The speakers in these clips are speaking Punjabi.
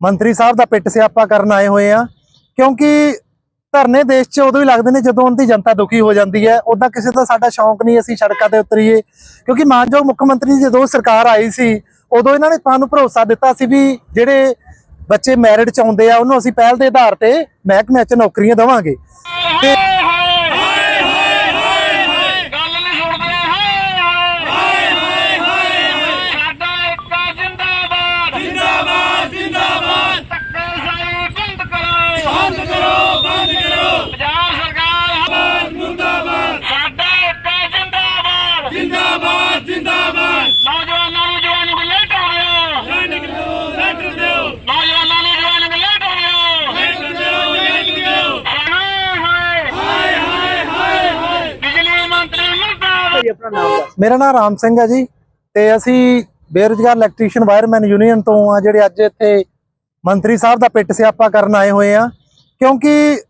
ਮੰਤਰੀ ਸਾਹਿਬ ਦਾ ਪਿੱਟ ਸਿਆਪਾ ਕਰਨ ਆਏ ਹੋਏ ਆ, ਕਿਉਂਕਿ ਧਰਨੇ ਦੇਸ਼ 'ਚ ਉਦੋਂ ਹੀ ਲੱਗਦੇ ਨੇ ਜਦੋਂ ਉਹਦੀ ਜਨਤਾ ਦੁਖੀ ਹੋ ਜਾਂਦੀ ਹੈ ਉਦਾਂ ਕਿਸੇ ਦਾ ਸਾਡਾ ਸ਼ੌਂਕ ਨਹੀਂ ਅਸੀਂ ਸੜਕਾਂ ਤੇ ਉਤਰੀਏ। ਕਿਉਂਕਿ ਮਾਨਯੋਗ ਮੁੱਖ ਮੰਤਰੀ ਜਦੋਂ ਸਰਕਾਰ ਆਈ ਸੀ, ਉਦੋਂ ਇਹਨਾਂ ਨੇ ਸਾਨੂੰ ਭਰੋਸਾ ਦਿੱਤਾ ਸੀ ਵੀ ਜਿਹੜੇ ਬੱਚੇ ਮੈਰਿਟ ਚ ਆਉਂਦੇ ਆ, ਉਹਨੂੰ ਅਸੀਂ ਪਹਿਲ ਦੇ ਆਧਾਰ ਤੇ ਮਹਿਕਮੇ 'ਚ ਨੌਕਰੀਆਂ ਦੇਵਾਂਗੇ। ਤੇ ਗੱਲ ਨਹੀਂ ਸੁਣਦੇ ਹਾਏ ਹਾਏ ਹਾਏ ਹਾਏ ਸਾਡਾ ਏਕਾ ਜਿੰਦਾਬਾਦ ਜਿੰਦਾਬਾਦ ਜਿੰਦਾਬਾਦ ਧੱਕੇ ਸਾਈ ਬੰਦ ਕਰੋ ਬੰਦ ਕਰੋ ਬੰਦ ਕਰੋ ਪੰਜਾਬ ਸਰਕਾਰ ਮੁਰਦਾਬਾਦ ਸਾਡਾ ਏਕਾ ਜਿੰਦਾਬਾਦ ਜਿੰਦਾਬਾਦ ਜਿੰਦਾਬਾਦ ਨੌਜਵਾਨਾਂ ਨੂੰ ਜਵਾਨ ਲੇਟ ਹੋ ਗਿਆ ਲੈਟਰ ਦਿਓ ਲੈਟਰ ਦਿਓ ਨੌਜਵਾਨਾਂ ਨੂੰ ਜਵਾਨ ਲੇਟ ਹੋ ਗਿਆ ਲੈਟਰ ਦਿਓ ਲੈਟਰ ਦਿਓ ਹਾਏ ਹਾਏ ਹਾਏ ਹਾਏ ਹਾਏ ਬਿਜਲੀ ਮੰਤਰੀ ਮੁਰਦਾਬਾਦ ਜੀ ਆਪਣਾ ਨਾਮ ਦੱਸ ਮੇਰਾ ਨਾਮ ਰਾਮ ਸਿੰਘ ਹੈ ਜੀ ਤੇ ਅਸੀਂ ਬੇਰੁਜ਼ਗਾਰ ਇਲੈਕਟ੍ਰੀਸ਼ੀਅਨ ਵਾਇਰਮੈਨ ਯੂਨੀਅਨ ਤੋਂ ਆ ਜਿਹੜੇ ਅੱਜ ਇੱਥੇ ਮੰਤਰੀ ਸਾਹਿਬ ਦਾ ਪਿੱਟ ਸਿਆਪਾ ਕਰਨ ਆਏ ਹੋਏ ਆ। ਕਿਉਂਕਿ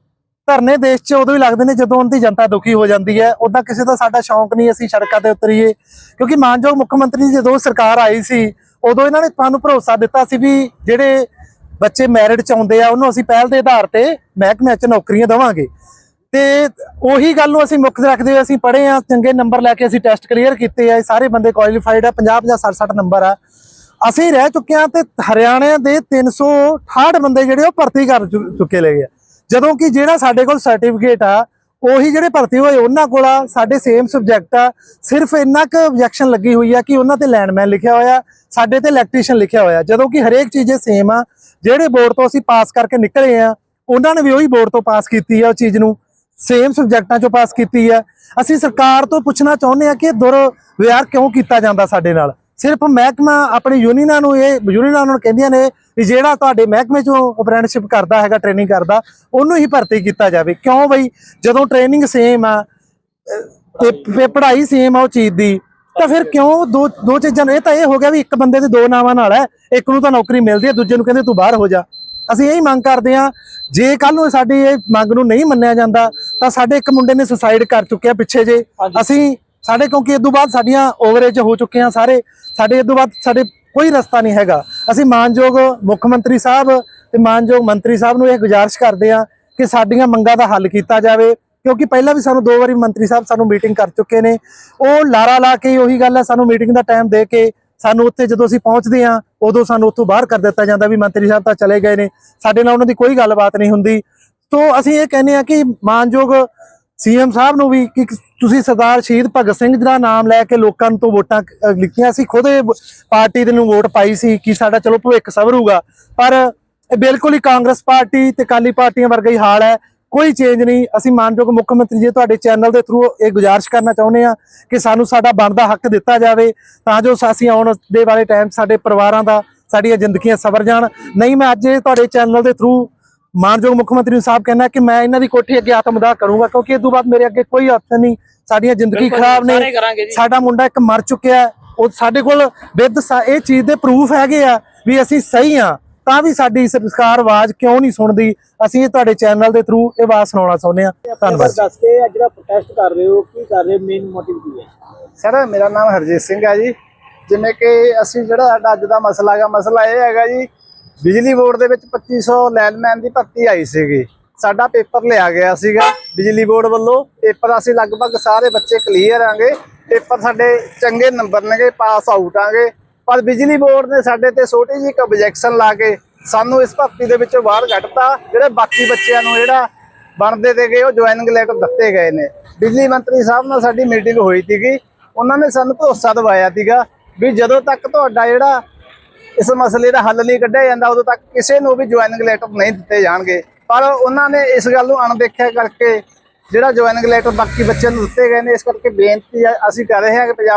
ਧਰਨੇ ਦੇਸ਼ 'ਚ ਉਦੋਂ ਹੀ ਲੱਗਦੇ ਨੇ ਜਦੋਂ ਉਹਦੀ ਜਨਤਾ ਦੁਖੀ ਹੋ ਜਾਂਦੀ ਹੈ। ਉਦਾਂ ਕਿਸੇ ਦਾ ਸਾਡਾ ਸ਼ੌਂਕ ਨਹੀਂ ਅਸੀਂ ਸੜਕਾਂ ਤੇ ਉਤਰੀਏ। ਕਿਉਂਕਿ ਮਾਨਯੋਗ ਮੁੱਖ ਮੰਤਰੀ ਜੀ ਜਦੋਂ ਸਰਕਾਰ ਆਈ ਸੀ, ਉਦੋਂ ਇਹਨਾਂ ਨੇ ਸਾਨੂੰ ਭਰੋਸਾ ਦਿੱਤਾ ਸੀ ਵੀ ਜਿਹੜੇ ਬੱਚੇ ਮੈਰਿਟ ਚ ਆਉਂਦੇ ਆ, ਉਹਨੂੰ ਅਸੀਂ ਪਹਿਲ ਦੇ ਆਧਾਰ ਤੇ ਮਹਿਕਮੇ 'ਚ ਨੌਕਰੀਆਂ ਦੇਵਾਂਗੇ। ਤੇ ਉਹੀ ਗੱਲ ਨੂੰ ਅਸੀਂ ਮੁੱਖ ਰੱਖਦੇ ਹੋਏ ਅਸੀਂ ਪੜ੍ਹੇ ਆ ਚੰਗੇ ਨੰਬਰ ਲੈ ਕੇ ਅਸੀਂ ਟੈਸਟ ਕਲੀਅਰ ਕੀਤੇ ਆ, ਇਹ ਸਾਰੇ ਬੰਦੇ ਕੁਆਲੀਫਾਈਡ ਆ 50 50 60 60 ਨੰਬਰ ਆ। ਅਸੀਂ ਰਹਿ ਚੁੱਕੇ ਆ ਤੇ ਹਰਿਆਣਾ ਦੇ 368 ਬੰਦੇ ਜਿਹੜੇ ਉਹ ਭਰਤੀ ਕਰ ਚੁ- ਚੁੱਕੇ ਲਏ ਆ। ਜਦੋਂ ਕਿ ਜਿਹੜਾ ਸਾਡੇ ਕੋਲ ਸਰਟੀਫਿਕੇਟ ਆ, ਉਹੀ ਜਿਹੜੇ ਭਰਤੀ ਹੋਏ ਉਹਨਾਂ ਕੋਲ ਆ, ਸਾਡੇ ਸੇਮ ਸਬਜੈਕਟ ਆ, ਸਿਰਫ ਇੰਨਾ ਕੁ ਆਬਜੈਕਸ਼ਨ ਲੱਗੀ ਹੋਈ ਆ ਕਿ ਉਹਨਾਂ ਤੇ ਲੈਂਡਮੈਨ ਲਿਖਿਆ ਹੋਇਆ, ਸਾਡੇ ਤੇ ਇਲੈਕਟ੍ਰੀਸ਼ੀਅਨ ਲਿਖਿਆ ਹੋਇਆ। ਜਦੋਂ ਕਿ ਹਰੇਕ ਚੀਜ਼ੇ ਸੇਮ ਆ, ਜਿਹੜੇ ਬੋਰਡ ਤੋਂ ਅਸੀਂ ਪਾਸ ਕਰਕੇ ਨਿਕਲੇ ਆ, ਉਹਨਾਂ ਨੇ ਵੀ ਉਹੀ ਬੋਰਡ ਤੋਂ ਪਾਸ ਕੀਤੀ ਆ ਉਹ ਚੀਜ਼ ਨੂੰ। ਸੇਮ ਸਬਜੈਕਟਾਂ ਚੋਂ ਪਾਸ ਕੀਤੀ ਹੈ। ਅਸੀਂ ਸਰਕਾਰ ਤੋਂ ਪੁੱਛਣਾ ਚਾਹੁੰਦੇ ਆ ਕਿ ਦੁਰਵਿਹਾਰ ਕਿਉਂ ਕੀਤਾ ਜਾਂਦਾ ਸਾਡੇ ਨਾਲ? ਸਿਰਫ ਮਹਿਕਮਾ ਆਪਣੀ ਯੂਨੀਅਨਾਂ ਨੂੰ ਇਹ ਯੂਨੀਅਨਾਂ ਨੂੰ ਕਹਿੰਦੀਆਂ ਨੇ ਵੀ ਜਿਹੜਾ ਤੁਹਾਡੇ ਮਹਿਕਮੇ ਚੋਂ ਅਪ੍ਰੈਂਟਿਸਸ਼ਿਪ ਕਰਦਾ ਹੈਗਾ ਟ੍ਰੇਨਿੰਗ ਕਰਦਾ ਉਹਨੂੰ ਹੀ ਭਰਤੀ ਕੀਤਾ ਜਾਵੇ। ਕਿਉਂ ਬਈ? ਜਦੋਂ ਟ੍ਰੇਨਿੰਗ ਸੇਮ ਆ ਅਹ, ਤੇ ਪੜ੍ਹਾਈ ਸੇਮ ਆ ਉਹ ਚੀਜ਼ ਦੀ ਤਾਂ ਫਿਰ ਕਿਉਂ ਦੋ ਦੋ ਚੀਜ਼ਾਂ ਨੂੰ? ਇਹ ਤਾਂ ਇਹ ਹੋ ਗਿਆ ਵੀ ਇੱਕ ਬੰਦੇ ਦੇ ਦੋ ਨਾਵਾਂ ਨਾਲ ਹੈ ਇੱਕ ਨੂੰ ਤਾਂ ਨੌਕਰੀ ਮਿਲਦੀ ਹੈ ਦੂਜੇ ਨੂੰ ਕਹਿੰਦੇ ਤੂੰ ਬਾਹਰ ਹੋ ਜਾ। ਅਸੀਂ ਇਹੀ ਮੰਗ ਕਰਦੇ ਹਾਂ ਜੇ ਕੱਲ ਨੂੰ ਸਾਡੀ ਇਹ ਮੰਗ ਨੂੰ ਨਹੀਂ ਮੰਨਿਆ ਜਾਂਦਾ ਤਾਂ ਸਾਡੇ ਇੱਕ ਮੁੰਡੇ ਨੇ ਸੁਸਾਈਡ ਕਰ ਚੁੱਕਿਆ ਪਿੱਛੇ ਜੇ। ਅਸੀਂ ਸਾਡੇ ਕਿਉਂਕਿ ਇਸ ਤੋਂ ਬਾਅਦ ਸਾਡੀਆਂ ਓਵਰੇਜ ਹੋ ਚੁੱਕੇ ਆ ਸਾਰੇ ਸਾਡੇ ਇਸ ਤੋਂ ਬਾਅਦ ਸਾਡੇ ਕੋਈ ਰਸਤਾ ਨਹੀਂ ਹੈਗਾ। ਅਸੀਂ ਮਾਨਯੋਗ ਮੁੱਖ ਮੰਤਰੀ ਸਾਹਿਬ ਤੇ ਮਾਨਯੋਗ ਮੰਤਰੀ ਸਾਹਿਬ ਨੂੰ ਇਹ ਗੁਜ਼ਾਰਿਸ਼ ਕਰਦੇ ਆ ਕਿ ਸਾਡੀਆਂ ਮੰਗਾਂ ਦਾ ਹੱਲ ਕੀਤਾ ਜਾਵੇ ਕਿਉਂਕਿ ਪਹਿਲਾਂ ਵੀ ਸਾਨੂੰ ਦੋ ਵਾਰੀ ਮੰਤਰੀ ਸਾਹਿਬ ਸਾਨੂੰ ਮੀਟਿੰਗ ਕਰ ਚੁੱਕੇ ਨੇ। ਉਹ ਲਾਰਾ ਲਾ ਕੇ ਉਹੀ ਗੱਲ ਹੈ ਸਾਨੂੰ ਮੀਟਿੰਗ ਦਾ ਟਾਈਮ ਦੇ ਕੇ ਸਾਨੂੰ ਉੱਥੇ ਜਦੋਂ ਅਸੀਂ ਪਹੁੰਚਦੇ ਆ ਉਦੋਂ ਸਾਨੂੰ ਉੱਥੋਂ ਬਾਹਰ ਕਰ ਦਿੱਤਾ ਜਾਂਦਾ ਵੀ ਮੰਤਰੀ ਸਾਹਿਬ ਤਾਂ ਚਲੇ ਗਏ ਨੇ। ਸਾਡੇ ਨਾਲ ਉਹਨਾਂ ਦੀ ਕੋਈ ਗੱਲਬਾਤ ਨਹੀਂ ਹੁੰਦੀ। ਸੋ ਅਸੀਂ ਇਹ ਕਹਿੰਦੇ ਆ ਕਿ ਮਾਨਯੋਗ ਸੀਐਮ ਸਾਹਿਬ ਨੂੰ ਵੀ ਕਿ ਤੁਸੀਂ ਸਰਦਾਰ ਸ਼ਹੀਦ ਭਗਤ ਸਿੰਘ ਦਾ ਨਾਮ ਲੈ ਕੇ ਲੋਕਾਂ ਤੋਂ ਵੋਟਾਂ ਲਿੱਤੀਆਂ ਸੀ। ਖੁਦ ਇਹ ਪਾਰਟੀ ਦੇ ਨੂੰ ਵੋਟ ਪਾਈ ਸੀ ਕਿ ਸਾਡਾ ਚਲੋ ਭਵਿੱਖ ਸਵਰੂਗਾ। ਪਰ ਇਹ ਬਿਲਕੁਲ ਹੀ ਕਾਂਗਰਸ ਪਾਰਟੀ ਤੇ ਕਾਲੀ ਪਾਰਟੀਆਂ ਵਰਗਾ ਹੀ ਹਾਲ ਹੈ। ਕੋਈ ਚੇਂਜ ਨਹੀਂ। ਅਸੀਂ ਮਾਨਯੋਗ ਮੁੱਖ ਮੰਤਰੀ ਜੀ ਤੁਹਾਡੇ ਚੈਨਲ ਦੇ ਥਰੂ ਇਹ ਗੁਜ਼ਾਰਿਸ਼ ਕਰਨਾ ਚਾਹੁੰਦੇ ਆ ਕਿ ਸਾਨੂੰ ਸਾਡਾ ਬਣਦਾ ਹੱਕ ਦਿੱਤਾ ਜਾਵੇ ਤਾਂ ਜੋ ਅਸੀਂ ਆਉਣ ਦੇ ਵਾਲੇ ਟਾਈਮ ਸਾਡੇ ਪਰਿਵਾਰਾਂ ਦਾ ਸਾਡੀਆਂ ਜ਼ਿੰਦਗੀਆਂ ਸਵਰ ਜਾਣ। ਨਹੀਂ ਮੈਂ ਅੱਜ ਇਹ ਤੁਹਾਡੇ ਚੈਨਲ ਦੇ ਥਰੂ ਮਾਨਯੋਗ ਮੁੱਖ ਮੰਤਰੀ ਸਾਹਿਬ ਕਹਿੰਦਾ ਕਿ ਮੈਂ ਇਹਨਾਂ ਦੀ ਕੋਠੀ ਅੱਗੇ ਆਤਮਦਾਹ ਕਰੂੰਗਾ ਕਿਉਂਕਿ ਇਸ ਤੋਂ ਬਾਅਦ ਮੇਰੇ ਅੱਗੇ ਕੋਈ ਆਪਸ਼ਨ ਨਹੀਂ ਸਾਡੀਆਂ ਜ਼ਿੰਦਗੀ ਖਰਾਬ ਨੇ। ਸਾਡਾ ਮੁੰਡਾ ਇੱਕ ਮਰ ਚੁੱਕਿਆ ਉਹ ਸਾਡੇ ਕੋਲ ਵਿਦ ਇਹ ਚੀਜ਼ ਦੇ ਪ੍ਰੂਫ ਹੈਗੇ ਆ ਵੀ ਅਸੀਂ ਸਹੀ ਆ ਤਾਂ ਵੀ ਸਾਡੀ ਸਰਕਾਰ ਆਵਾਜ਼ ਕਿਉਂ ਨਹੀਂ ਸੁਣਦੀ? ਅਸੀਂ ਇਹ ਤੁਹਾਡੇ ਚੈਨਲ ਦੇ ਥਰੂ ਇਹ ਆਵਾਜ਼ ਸੁਣਾਉਣਾ ਚਾਹੁੰਦੇ ਆ ਧੰਨਵਾਦ। ਦੱਸ ਕੇ ਅੱਜ ਜਿਹੜਾ ਪ੍ਰੋਟੈਸਟ ਕਰ ਰਹੇ ਹੋ ਕੀ ਕਰ ਰਹੇ ਮੇਨ ਮੋਟਿਵ ਕੀ ਹੈ? ਸਰ ਮੇਰਾ ਨਾਮ ਹਰਜੀਤ ਸਿੰਘ ਹੈ ਜੀ। ਜਿਵੇਂ ਕਿ ਅਸੀਂ ਜਿਹੜਾ ਸਾਡਾ ਅੱਜ ਦਾ ਮਸਲਾ ਹੈਗਾ ਮਸਲਾ ਇਹ ਹੈਗਾ ਜੀ ਬਿਜਲੀ ਬੋਰਡ ਦੇ ਵਿੱਚ 2500 ਲੈਂਡਮੈਨ ਦੀ ਭਰਤੀ ਆਈ ਸੀਗੀ। ਸਾਡਾ ਪੇਪਰ ਲਿਆ ਗਿਆ ਸੀਗਾ ਬਿਜਲੀ ਬੋਰਡ ਵੱਲੋਂ। ਪੇਪਰ ਅਸੀਂ ਲਗਭਗ ਸਾਰੇ ਬੱਚੇ ਕਲੀਅਰ ਆਂਗੇ। ਪੇਪਰ ਸਾਡੇ ਚੰਗੇ ਨੰਬਰ ਨੇਗੇ ਪਾਸ ਆਊਟ ਆਂਗੇ। ਪਰ ਬਿਜਲੀ ਬੋਰਡ ਨੇ ਸਾਡੇ ਤੇ ਛੋਟੀ ਜਿਹੀ ਇੱਕ ਆਬਜੈਕਸ਼ਨ ਲਾ ਕੇ ਸਾਨੂੰ ਇਸ ਭਰਤੀ ਦੇ ਵਿੱਚੋਂ ਬਾਹਰ ਕੱਢਤਾ ਜਿਹੜੇ ਬਾਕੀ ਬੱਚਿਆਂ ਨੂੰ ਜਿਹੜਾ ਬਣਦੇ ਤੇ ਗਏ, ਉਹ ਜੁਆਇਨਿੰਗ ਲੈਟਰ ਦਿੱਤੇ ਗਏ ਨੇ। ਬਿਜਲੀ ਮੰਤਰੀ ਸਾਹਿਬ ਨਾਲ ਸਾਡੀ ਮੀਟਿੰਗ ਹੋਈ ਸੀਗੀ। ਉਹਨਾਂ ਨੇ ਸਾਨੂੰ ਭਰੋਸਾ ਦਿਵਾਇਆ ਸੀਗਾ ਵੀ ਜਦੋਂ ਤੱਕ ਤੁਹਾਡਾ ਜਿਹੜਾ ਇਸ ਮਸਲੇ ਦਾ ਹੱਲ ਨਹੀਂ ਕੱਢਿਆ ਜਾਂਦਾ, ਉਦੋਂ ਤੱਕ ਕਿਸੇ ਨੂੰ ਵੀ ਜੁਆਇਨਿੰਗ ਲੈਟਰ ਨਹੀਂ ਦਿੱਤੇ ਜਾਣਗੇ। ਪਰ ਉਹਨਾਂ ਨੇ ਇਸ ਗੱਲ ਨੂੰ ਅਣਦੇਖਿਆ ਕਰਕੇ ਜਿਹੜਾ ਜੁਆਇਨਿੰਗ ਲੈਟਰ ਬਾਕੀ ਬੱਚਿਆਂ ਨੂੰ ਦਿੱਤੇ ਗਏ ਨੇ, ਇਸ ਕਰਕੇ ਬੇਨਤੀ ਅਸੀਂ ਕਰ ਰਹੇ ਹਾਂ ਕਿ ਪੰਜਾਬ